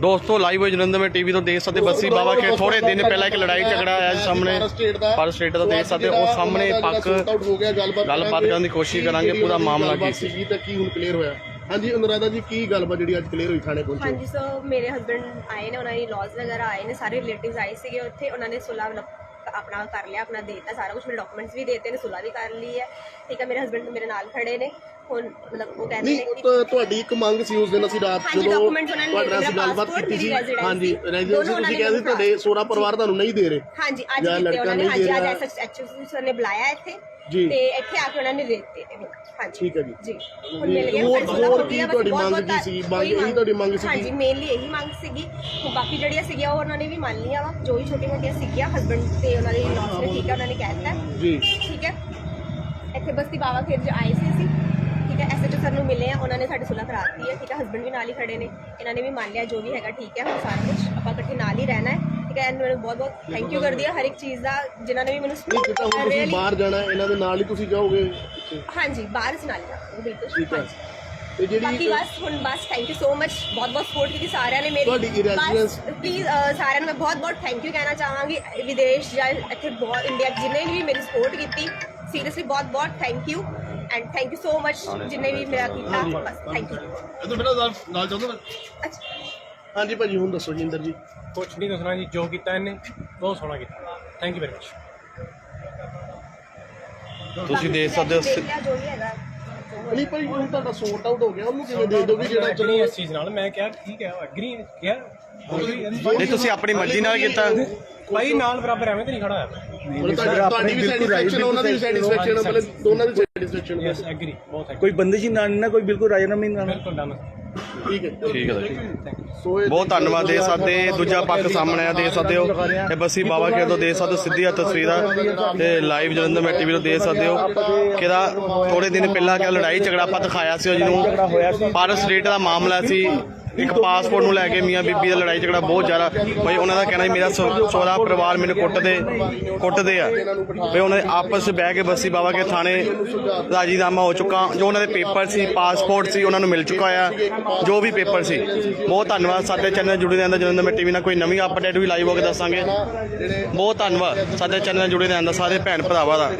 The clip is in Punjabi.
ਦੋਸਤੋ ਲਾਈਵ ਹੋਈ ਜਲੰਧਰ ਮੇ ਟੀਵੀ ਤੋਂ ਦੇਖ ਸਕਦੇ ਬੱਸੀ ਬਾਬਾ ਕੇ ਥੋੜੇ ਦਿਨ ਪਹਿਲਾਂ ਇੱਕ ਲੜਾਈ ਝਗੜਾ ਆਇਆ ਸੀ ਸਾਹਮਣੇ ਪਰ ਸਟੇਟ ਦਾ ਦੇਖ ਸਕਦੇ ਉਹ ਸਾਹਮਣੇ ਪੱਕ ਗੱਲਬਾਤ ਕਰਨ ਦੀ ਕੋਸ਼ਿਸ਼ ਕਰਾਂਗੇ ਪੂਰਾ ਮਾਮਲਾ ਕੀ ਸੀ ਤਾਂ ਕੀ ਹੁਣ ਕਲੀਅਰ ਹੋਇਆ? ਹਾਂਜੀ ਅਨੁਰਾਧਾ ਜੀ ਕੀ ਗੱਲਬਾਤ ਜਿਹੜੀ ਅੱਜ ਕਲੀਅਰ ਹੋਈ ਥਾਣੇ ਪਹੁੰਚੇ ਹਾਂਜੀ ਸੋ ਮੇਰੇ ਹਸਬੰਡ ਆਏ ਨੇ ਉਹਨਾਂ ਦੀ ਲॉज ਵਗੈਰਾ ਆਏ ਨੇ ਸਾਰੇ ਰਿਲੇਟਿਵਸ ਆਏ ਸੀਗੇ ਉੱਥੇ ਉਹਨਾਂ ਨੇ ਸੁਲਾ ਆਪਣਾ ਕਰ ਲਿਆ ਆਪਣਾ ਦੇਤਾ ਸਾਰਾ ਕੁਝ ਮੇਰੇ ਡਾਕੂਮੈਂਟਸ ਵੀ ਦੇਤੇ ਨੇ ਸੁਲਾ ਵੀ ਕਰ ਲਈ ਹੈ। ਠੀਕ ਹੈ ਮੇਰੇ ਹਸਬੰਡ ਮੇਰੇ ਨਾਲ ਖੜੇ ਨੇ। ਹੁਣ ਮਤਲਬ ਉਹ ਕਹਿੰਦੇ ਨਹੀਂ ਨੇ ਉਹ ਕਿ ਤਾਂ ਤੁਹਾਡੀ ਇੱਕ ਮੰਗ ਸੀ ਉਸ ਦਿਨ ਅਸੀਂ ਰਾਤ ਹਾਂਜੀ, ਜਦੋਂ documents ਉਹਨਾਂ ਨੇ ਤੁਹਾਡੇ ਨਾਲ ਅਸੀਂ ਮੇਰਾ ਗੱਲਬਾਤ passport, ਕੀਤੀ ਸੀ। ਮੇਰੀ residency, ਹਾਂਜੀ ਰੈਜ਼ੀਡੈਂਸੀ ਦੋਨੋਂ ਉਹਨਾਂ ਤੁਸੀਂ ਨੇ ਕਿਹਾ ਸੀ ਮੈਨੂੰ ਤੁਹਾਡੇ ਸੋਹਰਾ ਪਰਿਵਾਰ ਤੁਹਾਨੂੰ ਨਹੀਂ ਦੇ ਰਹੇ। ਹਾਂਜੀ ਅੱਜ ਜਾਂ ਦਿੱਤੇ ਲੜਕਾ ਉਹਨਾਂ ਨੇ ਨਹੀਂ ਹਾਂਜੀ ਦੇ ਅੱਜ ਰਿਹਾ। ਸਰ ਨੇ ਬੁਲਾਇਆ ਇੱਥੇ। ਜੀ। ਤੇ ਇੱਥੇ ਆ ਕੇ ਉਹਨਾਂ ਨੇ ਦੇ ਦਿੱਤੇ ਨੇ ਹੁਣ। ਹਾਂਜੀ। ਠੀਕ ਹੈ ਜੀ। ਜੀ। ਹੁਣ ਮਿਲ ਗਏ। ਹੋਰ- ਹੁਣ ਸੁਲਾ ਹੋਰ ਹੋ ਕੀ ਗਿਆ, ਬਸ ਤੁਹਾਡੀ ਬਹੁਤ- ਮੰਗ ਬਹੁਤ ਕੀ ਸੀਗੀ? ਮੰਗ ਕੋਈ ਇਹੀ ਤੁਹਾਡੀ ਮੰਗ ਸੀਗੀ? ਹਾਂਜੀ ਮੇਨਲੀ ਇਹੀ ਮੰਗ ਸੀਗੀ। ਹੁਣ ਬਾਕੀ ਜਿਹੜੀਆਂ ਸੀਗੀਆਂ ਉਹ ਉਹਨਾਂ ਨੇ ਵੀ ਮੰਨ ਲਿਆ ਵਾ। ਜੋ ਵੀ ਛੋਟੀ ਮੋਟੀਆਂ ਸੀਗੀਆਂ ਹਸਬੰਡ ਤੇ ਉਹਨਾਂ ਦੇ ਲੌਸ ਨੇ ਠੀਕ ਹੈ ਉਹਨਾਂ ਨੇ ਕਹਿ ਦਿੱਤਾ। ਜੀ। ਠੀਕ ਹੈ। ਇੱਥੇ ਬਸਤੀ ਬਾਵਾ ਖੇਤ ਚ ਆਏ ਸੀ ਅਸੀਂ। ਠੀਕ ਹੈ ਐਸਐਚਓ ਸਰ ਨੂੰ ਮਿਲੇ ਆ ਉਹਨਾਂ ਨੇ ਸਾਡੀ ਸੁਲਾ ਕਰਾਤੀ ਹੈ। ਠੀਕ ਹੈ ਹਸਬੰਡ ਵੀ ਨਾਲ ਹੀ ਖੜੇ ਨੇ। ਇਹਨਾਂ ਨੇ ਵੀ ਮੰਨ ਲਿਆ ਜੋ ਵੀ ਹੈਗਾ ਠੀਕ ਹੈ ਹੁਣ ਸਾਰਾ ਕੁਝ ਆਪਾਂ ਇਕੱਠੇ ਨਾਲ ਹੀ ਰਹਿਣਾ ਹੈ। ਇਹਨਾਂ ਨੂੰ ਬਹੁਤ ਬਹੁਤ ਥੈਂਕ ਯੂ ਕਰਦੀ ਹਾਂ ਹਰ ਇੱਕ ਚੀਜ਼ ਦਾ ਜਿਨ੍ਹਾਂ ਨੇ ਵੀ ਮੈਨੂੰ ਨਹੀਂ ਜਿੱਦਾਂ ਹੁਣ ਤੁਸੀਂ ਬਾਹਰ ਜਾਣਾ ਹੈ, ਇਹਨਾਂ ਦੇ ਨਾਲ ਹੀ ਤੁਸੀਂ ਜਾਓਗੇ ਪਿੱਛੇ। ਹਾਂਜੀ ਬਾਹਰ ਚ ਨਾਲ ਹੀ ਜਾਵਾਂਗੇ ਬਿਲਕੁਲ। ਠੀਕ ਹੈ। ਹਾਂਜੀ। ਤੇ ਬਾਕੀ ਜਿਹੜੀ ਬਸ ਹੁਣ ਬਸ ਥੈਂਕ ਯੂ ਸੋ ਮਚ ਬਹੁਤ ਬਹੁਤ ਸਪੋਰਟ ਕੀਤੀ ਸਾਰਿਆਂ ਨੇ ਮੇਰੀ। ਤੁਹਾਡੀ ਕੀ residence- ਪਲੀਜ਼ ਸਾਰਿਆਂ ਨੂੰ ਮੈਂ ਬਹੁਤ ਬਹੁਤ ਥੈਂਕ ਯੂ ਕਹਿਣਾ ਚਾਹਾਂਗੀ। ਵਿਦੇਸ਼ ਜਾਂ ਇੱਥੇ ਬਹੁਤ ਇੰਡੀਆ 'ਚ ਨੇ ਵੀ ਮੇਰੀ ਸਪੋਰਟ ਕੀਤੀ ਸੀਰੀਅਸਲੀ ਬਹੁਤ ਬਹੁਤ thank you and thank you so much ਜਿੰਨੇ ਵੀ ਮੇਰਾ ਕੀਤਾ ਬਸ ਥੈਂਕ ਯੂ ਇਹ ਬੇਟਾ ਨਾਲ ਨਾਲ ਚੱਲੋ। ਅੱਛਾ। ਹਾਂਜੀ ਭਾਜੀ ਹੁਣ ਦੱਸੋ ਜੀ ਇੰਦਰ ਜੀ। ਕੁਛ ਨਹੀਂ ਦੱਸਣਾ ਜੀ ਜੋ ਕੀਤਾ ਇਹਨੇ ਬਹੁਤ ਸੋਹਣਾ ਕੀਤਾ। ਥੈਂਕ ਯੂ ਵੈਰੀ ਮਚ ਤੁਸੀਂ ਦੇਖ ਸਕਦੇ ਹੋ ਦੇਖ ਲਿਆ ਜੋ ਵੀ ਹੈਗਾ। ਨਹੀਂ ਭਾਈ ਹੁਣ ਤੁਹਾਡਾ ਸੋਰਟ ਆਊਟ ਹੋ ਗਿਆ ਉਹਨੂੰ ਕਿਵੇਂ ਦੇ ਦੋਗੇ ਜਿਹੜਾ ਚਲੋ ਇਸ ਚੀਜ਼ ਨਾਲ ਮੈਂ ਕਿਹਾ ਠੀਕ ਹੈ ਐਗਰੀ ਕਿਹਾ। ਨਹੀਂ ਤੁਸੀਂ ਆਪਣੀ ਮਰਜ਼ੀ ਨਾਲ ਕੀਤਾ। ਭਾਈ ਨਾਲ ਬਰਾਬਰ ਐਵੇਂ ਤੇ ਨਹੀਂ ਖੜਾ ਹੋਇਆ ਮਤਲਬ ਤੁਹਾਡੀ ਤੁਹਾਡੀ ਵੀ ਸੈਟੀਸਫੈਕਸ਼ਨ ਉਹਨਾਂ ਦੀ ਵੀ ਸੈਟੀਸਫੈਕਸ਼ਨ ਮਤਲਬ ਦੋਨਾਂ ਦੀ ਸੈਟੀਸਫੈਕਸ਼ਨ ਯੈਸ ਐਗਰੀ ਬਹੁਤ ਹੈ ਕੋਈ ਬੰਦਿਸ਼ ਨਾ ਨਾ ਕੋਈ ਬਿਲਕੁਲ ਰਾਜਨਾਮੀ ਨਾ ਬਿਲਕੁਲ ਡਨ ਠੀਕ ਹੈ। ਠੀਕ ਹੈ ਜੀ। ਥੈਂਕ ਯੂ ਸੋ ਇਹ ਬਹੁਤ ਧੰਨਵਾਦ ਦੇ ਸਕਦੇ ਦੂਜਾ ਪੱਖ ਸਾਹਮਣੇ ਆ ਦੇ ਸਕਦੇ ਹੋ। ਇਹ ਬੱਸੀ ਬਾਬਾ ਖੇਡ ਤੋਂ ਦੇ ਸਕਦੇ ਸਿੱਧੀਆਂ ਤਸਵੀਰਾਂ। ਤੇ ਲਾਈਵ ਜਲੰਧਰ ਮੈਂ ਟੀਵੀ ਤੋਂ ਦੇ ਸਕਦੇ ਹੋ। ਕਿਹਦਾ ਥੋੜੇ ਦਿਨ ਪਹਿਲਾਂ ਕਿ ਲੜਾਈ ਝਗੜਾ ਆਪਾਂ ਦਿਖਾਇਆ ਸੀ ਜਿਹਨੂੰ। ਪਰ ਸਟੇਟ ਦਾ ਮਾਮਲਾ ਸੀ। ਇੱਕ ਪਾਸਪੋਰਟ ਨੂੰ ਲੈ ਕੇ ਮੀਆਂ ਬੀਬੀ ਦਾ ਲੜਾਈ ਝਗੜਾ ਬਹੁਤ ਜ਼ਿਆਦਾ। ਬਈ ਉਹਨਾਂ ਦਾ ਕਹਿਣਾ ਸੀ, ਮੇਰਾ ਸੋ- ਸਹੁਰਾ ਪਰਿਵਾਰ ਮੈਨੂੰ ਕੁੱਟਦੇ ਕੁੱਟਦੇ ਆ। ਬਈ ਉਹਨਾਂ ਦੇ ਆਪਸ ਵਿੱਚ ਬਹਿ ਕੇ ਬੱਸੀ ਬਾਵਾ ਕੇ ਥਾਣੇ ਰਾਜੀਨਾਮਾ ਹੋ ਚੁੱਕਾ। ਜੋ ਉਹਨਾਂ ਦੇ ਪੇਪਰ ਸੀ ਪਾਸਪੋਰਟ ਸੀ, ਉਹਨਾਂ ਨੂੰ ਮਿਲ ਚੁੱਕਾ ਆ। ਜੋ ਵੀ ਪੇਪਰ ਸੀ। ਬਹੁਤ ਧੰਨਵਾਦ ਸਾਡੇ ਚੈਨਲ ਨਾਲ ਜੁੜੇ ਰਹਿਣ ਦਾ ਜਲੰਧਰ ਮੈਂ ਟੀਵੀ ਨਾਲ। ਕੋਈ ਨਵੀਂ ਅਪਡੇਟ ਵੀ ਲਾਈਵ ਹੋ ਕੇ ਦੱਸਾਂਗੇ। ਬਹੁਤ ਧੰਨਵਾਦ ਸਾਡੇ ਚੈਨਲ ਨਾਲ ਜੁੜੇ ਰਹਿਣ ਦਾ ਸਾਰੇ ਭੈਣ ਭਰਾਵਾਂ ਦਾ।